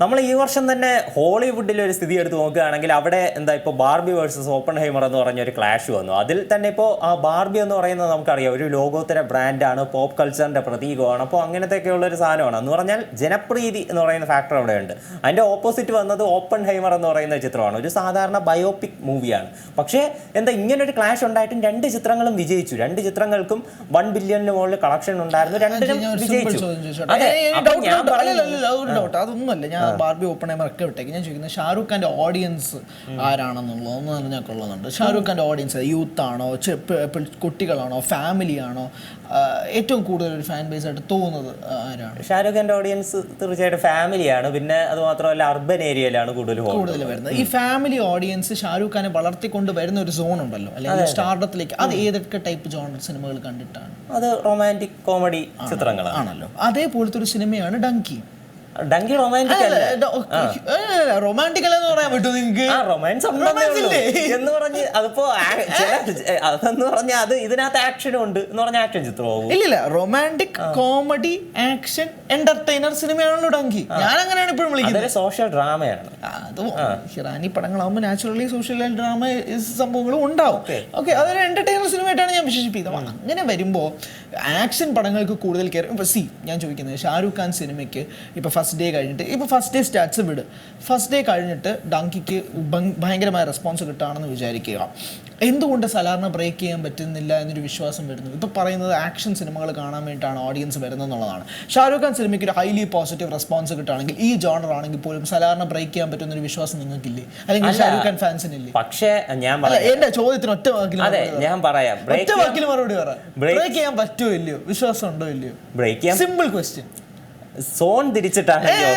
നമ്മൾ ഈ വർഷം തന്നെ ഹോളിവുഡിലെ ഒരു സ്ഥിതി എടുത്ത് നോക്കുകയാണെങ്കിൽ അവിടെ എന്താ ഇപ്പോൾ ബാർബി വേഴ്സസ് ഓപ്പൺ ഹൈമർ എന്ന് പറഞ്ഞ ഒരു ക്ലാഷ് വന്നു. അതിൽ തന്നെ ഇപ്പോൾ ആ ബാർബി എന്ന് പറയുന്നത് നമുക്കറിയാം ഒരു ലോകോത്തര ബ്രാൻഡാണ് പോപ്പ് കൾച്ചറിന്റെ പ്രതീകമാണ്. അപ്പോൾ അങ്ങനത്തെയൊക്കെയുള്ള ഒരു സാധനമാണ്. എന്ന് പറഞ്ഞാൽ ജനപ്രീതി എന്ന് പറയുന്ന ഫാക്ടർ അവിടെയുണ്ട്. അതിന്റെ ഓപ്പോസിറ്റ് വന്നത് ഓപ്പൺ ഹൈമർ എന്ന് പറയുന്ന ചിത്രമാണ്. ഒരു സാധാരണ ബയോപിക് മൂവിയാണ് പക്ഷേ എന്താ ഇങ്ങനൊരു ക്ലാഷ് ഉണ്ടായിട്ടും രണ്ട് ചിത്രങ്ങളും വിജയിച്ചു. രണ്ട് ചിത്രങ്ങൾക്കും വൺ ബില്യണിന് മുകളിൽ കളക്ഷൻ ഉണ്ടായിരുന്നു. രണ്ടിനും വിജയിച്ചു? അതെ. അതൊന്നുമല്ല. ഞാൻ ബാർബി ഓപ്പൺ ഒക്കെ വിട്ടേക്ക്. ഞാൻ ചോദിക്കുന്നത് ഷാറൂഖ് ഖാന്റെ ഓഡിയൻസ് ആരാണെന്നുള്ളത്? ഒന്ന് ഞാൻ കൊള്ളുന്നുണ്ട്. ഷാറൂഖ് ഖാന്റെ ഓഡിയൻസ് യൂത്ത് ആണോ? കുട്ടികളാണോ? ഫാമിലി ആണോ? ഏറ്റവും കൂടുതൽ ഒരു ഫാൻ ബേസ് ആയിട്ട് തോന്നുന്നത് ആരാണ്? ഷാരൂഖ് ഖാന്റെ ഓഡിയൻസ് തീർച്ചയായിട്ടും ഫാമിലിയാണ് പിന്നെ അത് മാത്രമല്ല അർബൻ ഏരിയയിലാണ് കൂടുതൽ കൂടുതൽ വരുന്നത്. ഈ ഫാമിലി ഓഡിയൻസ് ഷാരൂഖ് ഖാനെ വളർത്തിക്കൊണ്ട് വരുന്ന ഒരു സോൺ ഉണ്ടല്ലോ? അല്ലെങ്കിൽ സ്റ്റാർഡത്തിലേക്ക് അത് ഏതൊക്കെ ടൈപ്പ് ജോണർ സിനിമകൾ കണ്ടിട്ടാണ്? അത് റൊമാന്റിക് കോമഡി ചിത്രങ്ങളാണല്ലോ അതേപോലത്തെ ഒരു സിനിമയാണ് ഡങ്കി ഡങ്കി റൊമാന്റിക് അല്ല റൊമാന്റിക് എന്ന് പറയാൻ പറ്റുമോ നിങ്ങൾക്ക് റൊമാൻസ് എന്ന് പറഞ്ഞ് അതിപ്പോ അതെന്ന് പറഞ്ഞ അത് ഇതിനകത്ത് ആക്ഷനും ഉണ്ട് എന്ന് പറഞ്ഞ ആക്ഷൻ ചിത്രമാവും. ഇല്ലില്ല റൊമാന്റിക് കോമഡി ആക്ഷൻ എന്റർടൈനർ സിനിമയാണല്ലോ ഡങ്കി. ഞാൻ അങ്ങനെയാണ് ഇപ്പോഴും വിളിക്കുന്നത്. സോഷ്യൽ ഡ്രാമയാണ് അത് ഹിറാനി പടങ്ങളാകുമ്പോൾ നാച്ചുറലി സോഷ്യൽ ഡ്രാമ സംഭവങ്ങളും ഉണ്ടാവും. ഓക്കെ അതൊരു എന്റർടൈനർ സിനിമയായിട്ടാണ് ഞാൻ വിശേഷിപ്പിക്കുന്നത്. അങ്ങനെ വരുമ്പോൾ ആക്ഷൻ പടങ്ങൾക്ക് കൂടുതൽ കയറി. ഇപ്പോൾ സി ഞാൻ ചോദിക്കുന്നത് ഷാരൂഖ് ഖാൻ സിനിമയ്ക്ക് ഇപ്പോൾ ഫസ്റ്റ് ഡേ കഴിഞ്ഞിട്ട് ഇപ്പോൾ ഫസ്റ്റ് ഡേ സ്റ്റാറ്റ്സ് വിട്. ഫസ്റ്റ് ഡേ കഴിഞ്ഞിട്ട് ഡങ്കിക്ക് ഭയങ്കരമായ റെസ്പോൺസ് കിട്ടുകയാണെന്ന് വിചാരിക്കുക. എന്തുകൊണ്ട് സലാറിനെ ബ്രേക്ക് ചെയ്യാൻ പറ്റുന്നില്ല എന്നൊരു വിശ്വാസം വരുന്നു ഇപ്പോൾ പറയുന്നത് ആക്ഷൻ സിനിമകൾ കാണാൻ വേണ്ടിയിട്ടാണ് ഓഡിയൻസ് വരുന്നത് എന്നുള്ളതാണ്. ഷാരൂഖ് ഖാൻ സിനിമയ്ക്ക് ഒരു ഹൈലി പോസിറ്റീവ് റെസ്പോൺസ് കിട്ടുകയാണെങ്കിൽ ഈ ജോണർ ആണെങ്കിൽ പോലും സലാറിനെ ബ്രേക്ക് ചെയ്യാൻ പറ്റുന്ന ഒരു വിശ്വാസം നിങ്ങൾക്കില്ലേ? അല്ലെങ്കിൽ അല്ല. ഷാരൂഖ് ഖാൻ ഫാൻസിനില്ലേ പക്ഷേ ഞാൻ എന്റെ ചോദ്യത്തിന് ഒറ്റ വാക്കിൽ ഞാൻ പറയാം. ഒറ്റ വാക്കിൽ മറുപടി പറയാം ബ്രേക്ക് ചെയ്യാൻ പറ്റുമോ ഇല്ലയോ? വിശ്വാസം ഉണ്ടോ ഇല്ലയോ? ബ്രേക്ക് ചെയ്യാം. സിമ്പിൾ ക്വസ്റ്റ്യൻ സോൺ തിരിച്ചിട്ടാണെങ്കിൽ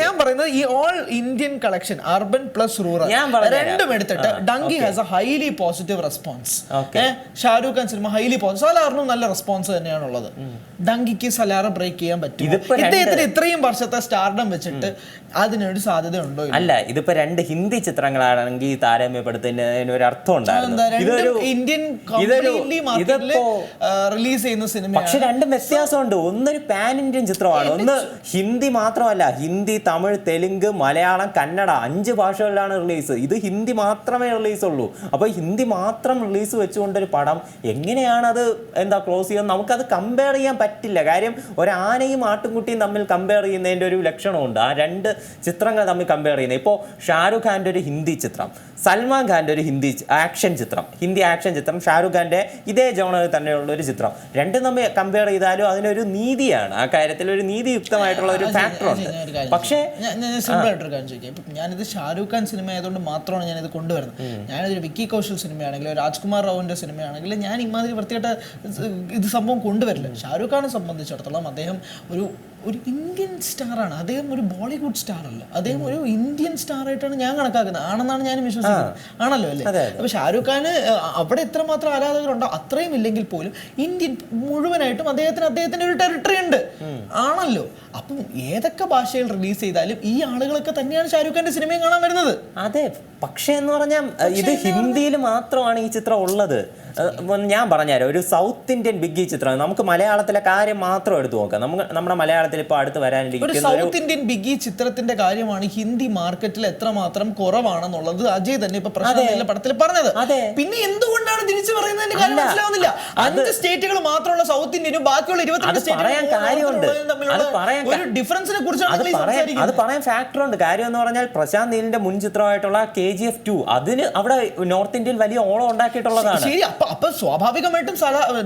ഞാൻ പറയുന്നത് ഈ all Indian collection urban plus rural രണ്ടും എടുത്തിട്ട് Dunki has a highly positive response. Shahrukh Khan cinema highly positive സലാറിനും നല്ല റെസ്പോൺസ് തന്നെയാണുള്ളത്. ഡങ്കിക്ക് സലാറ് ബ്രേക്ക് ചെയ്യാൻ പറ്റും ഇദ്ദേഹത്തിന് ഇത്രയും വർഷത്തെ സ്റ്റാർഡം വെച്ചിട്ട് അതിനൊരു സാധ്യത ഉണ്ടോ അല്ല ഇതിപ്പോ രണ്ട് ഹിന്ദി ചിത്രങ്ങളാണെങ്കിൽ താരതമ്യപ്പെടുത്തുന്നതിന് ഒരു അർത്ഥം ഉണ്ടായിരുന്നു ഇന്ത്യൻ റിലീസ് ചെയ്യുന്ന പക്ഷെ സിനിമയാണ് രണ്ടും വ്യത്യാസമുണ്ട്. ഒന്നൊരു പാൻ ഇന്ത്യൻ ചിത്രമാണ്. ഒന്ന് ഹിന്ദി മാത്രമല്ല ഹിന്ദി തമിഴ് തെലുങ്ക് മലയാളം കന്നഡ അഞ്ച് ഭാഷകളിലാണ് റിലീസ് ഇത് ഹിന്ദി മാത്രമേ റിലീസ് ഉള്ളൂ. അപ്പോൾ ഹിന്ദി മാത്രം റിലീസ് വെച്ചുകൊണ്ടൊരു പടം എങ്ങനെയാണ് അത് എന്താ ക്ലോസ് ചെയ്യുന്നത്? നമുക്കത് കമ്പയർ ചെയ്യാൻ പറ്റില്ല. കാര്യം ഒരു ആനയും ആട്ടുംകുട്ടിയും തമ്മിൽ കമ്പയർ ചെയ്യുന്നതിന്റെ ഒരു ലക്ഷണമുണ്ട്. ആ രണ്ട് ചിത്രങ്ങൾ തമ്മിൽ കമ്പയർ ചെയ്യുന്നത്. ഇപ്പോൾ ഷാരൂഖ് ഖാന്റെ ഒരു ഹിന്ദി ചിത്രം. സൽമാൻ ഖാന്റെ ഒരു ഹിന്ദി ആക്ഷൻ ചിത്രം. ഹിന്ദി ആക്ഷൻ ചിത്രം. ഷാരൂഖ് ഖാന്റെ ഇതേ ജോണറിൽ തന്നെയുള്ള ഒരു ചിത്രം. രണ്ടും തമ്മിൽ കമ്പയർ ചെയ്താലും അതിനൊരു നീതിയാണ്. ആ കാര്യത്തിൽ ഒരു നീതിയുക്തമായിട്ടുള്ള ഒരു ഫാക്ടറുണ്ട് പക്ഷേ ആയിട്ടൊരു കാര്യം ചോദിക്കാം. ഇപ്പം ഞാനിത് ഷാരൂഖ് ഖാൻ സിനിമ ആയതുകൊണ്ട് മാത്രമാണ് ഞാനിത് കൊണ്ടുവരുന്നത്. ഞാനിതൊരു വിക്കി കൗശൽ സിനിമയാണെങ്കിലും രാജ്കുമാർ റാവുവിന്റെ സിനിമയാണെങ്കിലും ഞാൻ ഇമാതിരി വൃത്തിയായിട്ട് ഇത് സംഭവം കൊണ്ടുവരില്ല. ഷാരൂഖ് ഖാനെ സംബന്ധിച്ചിടത്തോളം അദ്ദേഹം ഒരു ഒരു ഇന്ത്യൻ സ്റ്റാറാണ്. അദ്ദേഹം ഒരു ബോളിവുഡ് സ്റ്റാർ അല്ല അദ്ദേഹം ഒരു ഇന്ത്യൻ സ്റ്റാർ ആയിട്ടാണ് ഞാൻ കണക്കാക്കുന്നത്. ആണെന്നാണ് ഞാൻ വിശ്വസിക്കുന്നത്. ആണല്ലോ അല്ലേ? അപ്പൊ ഷാരൂഖ് ഖാന് അവിടെ എത്രമാത്രം ആരാധകരുണ്ടോ? അത്രയും ഇല്ലെങ്കിൽ പോലും ഇന്ത്യൻ മുഴുവനായിട്ടും അദ്ദേഹത്തിന് അദ്ദേഹത്തിന്റെ ഒരു ടെറിട്ടറി ഉണ്ട്. ആണല്ലോ. അപ്പം ഏതൊക്കെ ഭാഷയിൽ റിലീസ് ചെയ്താലും ഈ ആളുകളൊക്കെ തന്നെയാണ് ഷാരൂഖ് ഖാന്റെ സിനിമയും കാണാൻ വരുന്നത്. അതെ. പക്ഷേ എന്ന് പറഞ്ഞാൽ ഇത് ഹിന്ദിയിൽ മാത്രമാണ് ഈ ചിത്രം ഉള്ളത്. ഞാൻ പറഞ്ഞുതരാം. ഒരു സൗത്ത് ഇന്ത്യൻ ബിഗ് ചിത്രം. നമുക്ക് മലയാളത്തിലെ കാര്യം മാത്രം എടുത്തു നോക്കാം. നമുക്ക് നമ്മുടെ മലയാളത്തിൽ ഇപ്പോൾ അടുത്ത് വരാനിരിക്കും വരാനിരിക്കുന്ന സൗത്ത് ഇന്ത്യൻ ബിഗ് ചിത്രത്തിന്റെ കാര്യമാണ് ഹിന്ദി മാർക്കറ്റിൽ എത്രമാത്രം കുറവാണെന്നുള്ളത് അജയ് തന്നെ ഇപ്പൊ പ്രശ്നമില്ല പടത്തിൽ പറഞ്ഞത്. പിന്നെ എന്തുകൊണ്ടാണ് തിരിച്ചു പറയുന്നത് കാര്യം. മനസ്സിലാവുന്നില്ല. അഞ്ച് സ്റ്റേറ്റുകൾ മാത്രമുള്ള സൗത്ത് ഇന്ത്യനും ബാക്കിയുള്ള ഇരുപത്തിരണ്ട് അത് പറയാൻ കാര്യമുണ്ട്. ഒരു ഡിഫറൻസിനെ കുറിച്ചാണ് അത് പറയാൻ ഫാക്ടർ ഉണ്ട്. കാര്യം എന്ന് പറഞ്ഞാൽ പ്രശാന്ത് നീലിന്റെ മുൻ ചിത്രമായിട്ടുള്ള കെ ജി എഫ് ടു അതിന് അവിടെ നോർത്ത് ഇന്ത്യയിൽ വലിയ ഓളം ഉണ്ടാക്കിയിട്ടുള്ളതാണ്. ശരി. അപ്പൊ അപ്പൊ സ്വാഭാവികമായിട്ടും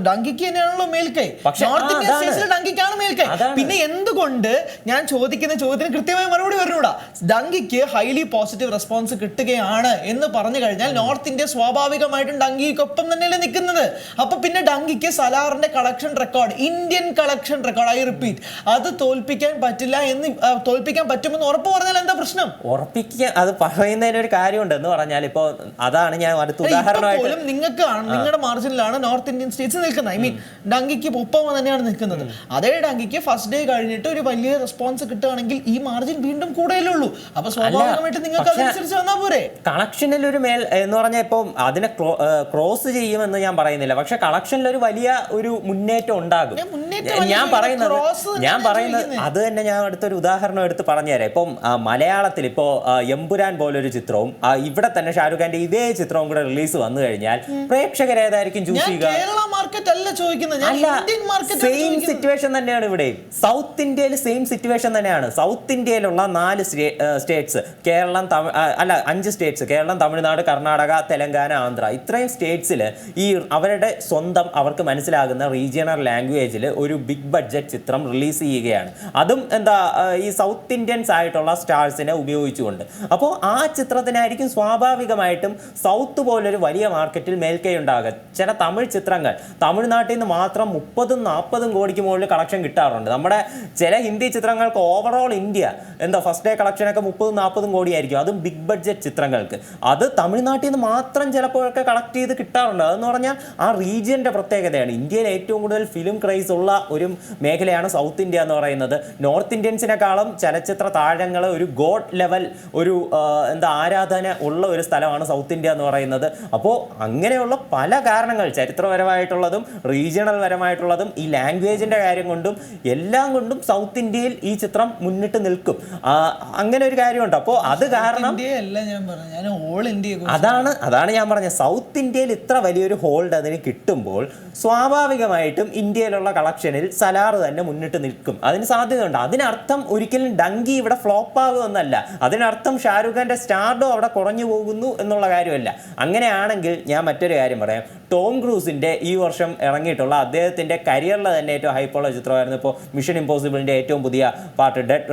ഡങ്കിക്ക് തന്നെയാണല്ലോ മേൽക്കൈ. North Indian. സ്റ്റേറ്റ്സിൽ ഡങ്കിക്കാണ് മേൽക്കൈ. പിന്നെ പിന്നെ എന്തുകൊണ്ട് ഞാൻ ചോദിക്കുന്ന ചോദ്യത്തിന് കൃത്യമായ മറുപടി വരണൂടാ ഡങ്കിക്ക് ഹൈലി പോസിറ്റീവ് റെസ്പോൺസ് കിട്ടുകയാണ് എന്ന് പറഞ്ഞു കഴിഞ്ഞാൽ നോർത്ത് ഇന്ത്യ സ്വാഭാവികമായിട്ടും ഡങ്കിക്കൊപ്പം തന്നെയല്ലേ നിൽക്കുന്നത്. അപ്പൊ പിന്നെ ഡങ്കിക്ക് സലാറിന്റെ collection record Indian collection record I repeat അത് തോൽപ്പിക്കാൻ പറ്റില്ല എന്ന് തോൽപ്പിക്കാൻ പറ്റുമെന്ന് ഉറപ്പ് പറഞ്ഞാൽ എന്താ പ്രശ്നം? ഉറപ്പിക്കാൻ അത് പറയുന്നതിന് ഒരു കാര്യമുണ്ട് എന്ന് പറഞ്ഞാൽ ഇപ്പോ അതാണ് ഞാൻ അടുത്ത ഉദാഹരണമായിട്ട് നിങ്ങൾക്ക് നിങ്ങളുടെ മാർജിനിലാണ് നോർത്ത് ഇന്ത്യൻ സ്റ്റേറ്റ്സ് നിൽക്കുന്നത്. ഐ മീൻ ഡങ്കിക്ക് ഒപ്പം തന്നെയാണ് നിൽക്കുന്നത്. അതേ ഡങ്കിക്ക് ഫസ്റ്റ് ഡേ കഴിഞ്ഞിട്ട് ഒരു വലിയ റെസ്പോൺസ് കിട്ടുകയാണെങ്കിൽ ഈ മാർജിൻ വീണ്ടും കൂടുതലേ ഉള്ളൂ. അപ്പൊ സ്വാഭാവികമായിട്ട് നിങ്ങൾക്ക് അതനുസരിച്ച് വന്നാൽ പോരെ? കളക്ഷനിൽ ഒരു മേൽ എന്ന് പറഞ്ഞാൽ ഇപ്പം അതിനെ ക്രോസ് ചെയ്യുമെന്ന് ഞാൻ പറയുന്നില്ല. പക്ഷെ കളക്ഷനിൽ ഒരു വലിയ ഒരു മുന്നേറ്റം ഉണ്ടാകും. ഞാൻ പറയുന്നത് ഞാൻ പറയുന്നത് അത് തന്നെ ഞാൻ അടുത്തൊരു ഉദാഹരണം എടുത്ത് പറഞ്ഞുതരാം. ഇപ്പം മലയാളത്തിൽ ഇപ്പോൾ എമ്പുരാൻ പോലൊരു ചിത്രവും ഇവിടെ തന്നെ ഷാരൂഖ് ഖാന്റെ ഇതേ ചിത്രവും കൂടെ റിലീസ് വന്നു കഴിഞ്ഞാൽ പ്രേക്ഷകർ ഏതായിരിക്കും ചൂസ് ചെയ്യുക? അല്ല ഇന്ത്യൻ സെയിം സിറ്റുവേഷൻ തന്നെയാണ് ഇവിടെ സൗത്ത് ഇന്ത്യയിൽ സെയിം സിറ്റുവേഷൻ തന്നെയാണ്. സൗത്ത് ഇന്ത്യയിലുള്ള നാല് സ്റ്റേറ്റ്സ് കേരളം അല്ല അഞ്ച് സ്റ്റേറ്റ്സ് കേരളം തമിഴ്നാട് കർണാടക തെലങ്കാന ആന്ധ്ര. ഇത്രയും സ്റ്റേറ്റ്സിൽ ഈ അവരുടെ സ്വന്തം അവർക്ക് മനസ്സിലാകുന്ന റീജിയണൽ ലാംഗ്വേജിൽ ഒരു ബിഗ് ബഡ്ജറ്റ് ചിത്രം റിലീസ് ചെയ്യുകയാണ്. അതും എന്താ ഈ സൗത്ത് ഇന്ത്യൻസ് ആയിട്ടുള്ള സ്റ്റാർസിനെ ഉപയോഗിച്ചുകൊണ്ട്. അപ്പോൾ ആ ചിത്രത്തിനായിരിക്കും സ്വാഭാവികമായിട്ടും സൗത്ത് പോലൊരു വലിയ മാർക്കറ്റിൽ മേൽക്കൈ ഉണ്ടാകുക ചില തമിഴ് ചിത്രങ്ങൾ തമിഴ്നാട്ടിൽ നിന്ന് മാത്രം മുപ്പതും നാൽപ്പതും കോടിക്ക് മുകളിൽ കളക്ഷൻ കിട്ടാറുണ്ട്. നമ്മുടെ ചില ഹിന്ദി ചിത്രങ്ങൾക്ക് ഓവറോൾ ഇന്ത്യ എന്താ ഫസ്റ്റ് ഡേ കളക്ഷനൊക്കെ മുപ്പതും നാൽപ്പതും കോടിയായിരിക്കും. അതും ബിഗ് ബഡ്ജറ്റ് ചിത്രങ്ങൾക്ക്. അത് തമിഴ്നാട്ടിൽ നിന്ന് മാത്രം ചിലപ്പോഴൊക്കെ കളക്ട് ചെയ്ത് കിട്ടാറുണ്ട്. അതെന്ന് പറഞ്ഞാൽ ആ റീജിയന്റെ പ്രത്യേകതയാണ്. ഇന്ത്യയിൽ ഏറ്റവും കൂടുതൽ ഫിലിം ക്രൈസ് ഉള്ള ഒരു മേഖലയാണ് സൗത്ത് ഇന്ത്യ എന്ന് പറയുന്നത്. നോർത്ത് ഇന്ത്യൻസിനെക്കാളും ചലച്ചിത്ര താരങ്ങൾ ഒരു ഗോഡ് ലെവൽ ഒരു എന്താ ആരാധന ഉള്ള ഒരു സ്ഥലമാണ് സൗത്ത് ഇന്ത്യ എന്ന് പറയുന്നത്. അപ്പോൾ അങ്ങനെയുള്ള പല കാരണങ്ങൾ ചരിത്രപരമായിട്ടുള്ളതും റീജിയണൽ പരമായിട്ടുള്ളതും ഈ ലാംഗ്വേജിന്റെ കാര്യം കൊണ്ടും എല്ലാം കൊണ്ടും സൗത്ത് ഇന്ത്യയിൽ ഈ ചിത്രം മുന്നിട്ട് നിൽക്കും. അങ്ങനെ ഒരു കാര്യമുണ്ട്. അപ്പോൾ അത് കാരണം അതാണ് അതാണ് ഞാൻ പറഞ്ഞത്. സൗത്ത് ഇന്ത്യയിൽ ഇത്ര വലിയൊരു ഹോൾഡ് അതിന് കിട്ടുമ്പോൾ സ്വാഭാവികമായിട്ടും ഇന്ത്യയിലുള്ള കളക്ഷനിൽ സലാർ തന്നെ മുന്നിട്ട് നിൽക്കും. അതിന് സാധ്യതയുണ്ട്. അതിനർത്ഥം ഒരിക്കലും ഡങ്കി ഇവിടെ ഫ്ലോപ്പ് ആകുമെന്നല്ല. അതിനർത്ഥം ഷാരൂഖ് ഖാന്റെ സ്റ്റാർഡോ അവിടെ കുറഞ്ഞു പോകുന്നു എന്നുള്ള കാര്യമല്ല. അങ്ങനെയാണെങ്കിൽ ഞാൻ മറ്റൊരു കാര്യം പറയാം. ടോം ക്രൂസിന്റെ ഈ വർഷം ഇറങ്ങിയിട്ടുള്ള അദ്ദേഹത്തിന്റെ കരിയറിലെ തന്നെ ഏറ്റവും ഹൈപ്പുള്ള ചിത്രമായിരുന്നു. ഇപ്പോൾ മിഷൻ ഇമ്പോസിബിളിന്റെ ഏറ്റവും പുതിയ പാർട്ട് ഡെഡ്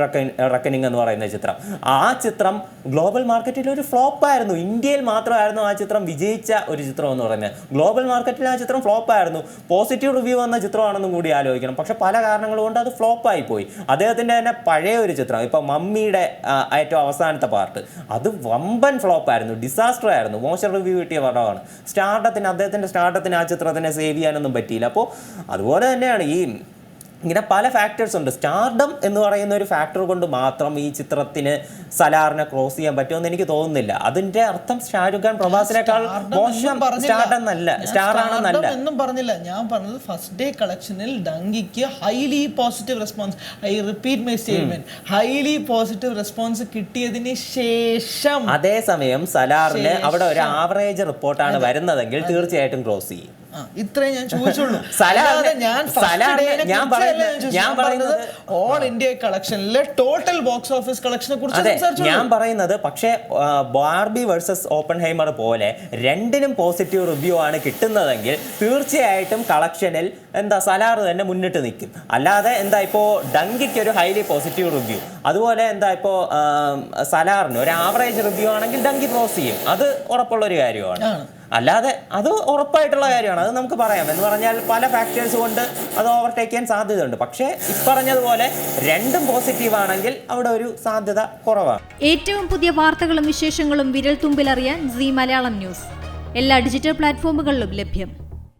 റക്കനിങ് എന്ന് പറയുന്ന ചിത്രം. ആ ചിത്രം ഗ്ലോബൽ മാർക്കറ്റിൽ ഒരു ഫ്ലോപ്പായിരുന്നു ഇന്ത്യയിൽ മാത്രമായിരുന്നു ആ ചിത്രം വിജയിച്ച ഒരു ചിത്രം എന്ന് പറയുന്നത്. ഗ്ലോബൽ മാർക്കറ്റിൽ ആ ചിത്രം ഫ്ലോപ്പായിരുന്നു പോസിറ്റീവ് റിവ്യൂ വന്ന ചിത്രമാണെന്നും കൂടി ആലോചിക്കണം. പക്ഷേ പല കാരണങ്ങൾ കൊണ്ട് അത് ഫ്ലോപ്പായി പോയി. അദ്ദേഹത്തിന്റെ തന്നെ പഴയ ഒരു ചിത്രം ഇപ്പോൾ മമ്മിയുടെ ഏറ്റവും അവസാനത്തെ പാർട്ട് അത് വമ്പൻ ഫ്ലോപ്പായിരുന്നു ഡിസാസ്റ്റർ ആയിരുന്നു. മോശം റിവ്യൂ കിട്ടിയ പടമാണ്. സ്റ്റാർഡത്തിന് അദ്ദേഹത്തിന്റെ സ്റ്റാർട്ടത്തിന് ആ ചിത്രത്തിനെ സേവ് ചെയ്യാനൊന്നും പറ്റിയില്ല. അപ്പോൾ അതുപോലെ തന്നെയാണ് ഈ ഇങ്ങനെ പല ഫാക്ടേഴ്സ് ഉണ്ട്. സ്റ്റാർഡം എന്ന് പറയുന്ന ഒരു ഫാക്ടർ കൊണ്ട് മാത്രം ഈ ചിത്രത്തിന് സലാറിനെ ക്രോസ് ചെയ്യാൻ പറ്റുമെന്ന് എനിക്ക് തോന്നുന്നില്ല. അതിന്റെ അർത്ഥം ഷാരൂഖ് ഖാൻ പ്രഭാസിനേക്കാൾ മോശം പറഞ്ഞില്ല. സ്റ്റാർട്ട് സ്റ്റാർ ആണെന്നല്ല എന്നും പറഞ്ഞില്ല. ഞാൻ പറഞ്ഞത് ഫസ്റ്റ് ഡേ കളക്ഷനിൽ ഡങ്കിക്ക് highly positive response I repeat my statement highly positive response കിട്ടിയതിന് ശേഷം അതേസമയം സലാറിന് അവിടെ ഒരു ആവറേജ് റിപ്പോർട്ടാണ് വരുന്നതെങ്കിൽ തീർച്ചയായിട്ടും ക്രോസ് ചെയ്യും. ആ, ഇത്രേ ഞാൻ ചോദിച്ചുള്ളൂ. ഞാൻ ഞാൻ പറയുന്നത്- ഓൾ ഇന്ത്യ കളക്ഷനിലെ ടോട്ടൽ ബോക്സ് ഓഫീസ് കളക്ഷനെ കുറിച്ച് ഞാൻ പറയുന്നത് പക്ഷേ ബാർബി വേഴ്സസ് ഓപ്പൺ ഹൈമർ പോലെ രണ്ടിനും പോസിറ്റീവ് റിവ്യൂ ആണ് കിട്ടുന്നതെങ്കിൽ തീർച്ചയായിട്ടും കളക്ഷനിൽ എന്താ സലാർ തന്നെ മുന്നിട്ട് നിൽക്കും. അല്ലാതെ എന്താ ഇപ്പോൾ ഡങ്കിക്ക് ഒരു ഹൈലി പോസിറ്റീവ് റിവ്യൂ അതുപോലെ എന്താ ഇപ്പോൾ സലാറിന് ഒരു ആവറേജ് റിവ്യൂ ആണെങ്കിൽ ഡങ്കി ക്രോസ് ചെയ്യും അത് ഉറപ്പുള്ള ഒരു കാര്യമാണ്. അല്ലാതെ അത് ഉറപ്പായിട്ടുള്ള കാര്യമാണ്. അത് നമുക്ക് പറയാം. എന്ന് പറഞ്ഞാൽ പല ഫാക്ടേഴ്സ് കൊണ്ട് അത് ഓവർടേക്ക് ചെയ്യാൻ സാധ്യതയുണ്ട്. പക്ഷേ ഇപ്പറഞ്ഞതുപോലെ രണ്ടും പോസിറ്റീവ് ആണെങ്കിൽ അവിടെ ഒരു സാധ്യത കുറവാണ്. ഏറ്റവും പുതിയ വാർത്തകളും വിശേഷങ്ങളും വിരൽ തുമ്പിലറിയാൻ സി മലയാളം ന്യൂസ്. എല്ലാ ഡിജിറ്റൽ പ്ലാറ്റ്ഫോമുകളിലും ലഭ്യം.